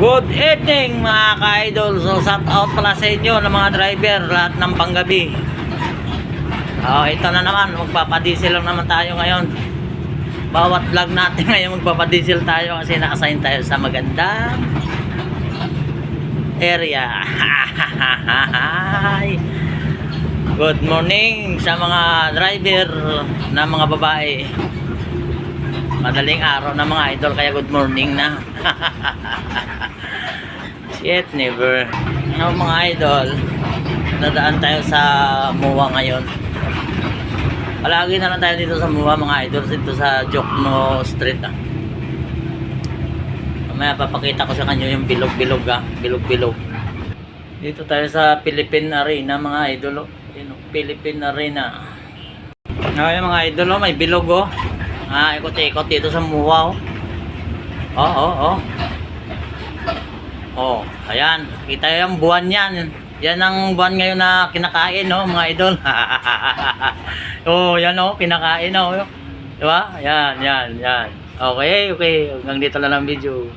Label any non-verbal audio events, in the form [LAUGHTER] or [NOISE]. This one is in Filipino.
Good evening mga ka-idol. So shout out pala sa inyo ng mga driver lahat ng panggabi. Oh, ito na naman, magpapadiesel lang naman tayo ngayon. Bawat vlog natin [LAUGHS] ngayon magpapadiesel tayo kasi na-assign tayo sa magandang area. [LAUGHS] Good morning sa mga driver na mga babae. Madaling araw na mga idol kaya good morning na. [LAUGHS] Shit, never. Ano mga idol, nadaan tayo sa MUA ngayon. Palagi na lang tayo dito sa MUA mga idol, dito sa Jokno Street ah. Mamaya papakita ko sa kanyo yung bilog-bilog ah, bilog-bilog. Dito tayo sa Philippine Arena mga idol, oh. Oh, Philippine Arena. Ngayon mga idol, oh, may bilog oh. Ah, ikot-ikot dito sa MUA oh. Oh, oh, oh. Oh, ayan. Kita yung buwan yan. Yan ang buwan ngayon na kinakain, no, mga idol. [LAUGHS] oh, yan, oh, kinakain, oh. Di ba? Yan, yan, yan. Okay, okay. Hanggang dito lang ang video.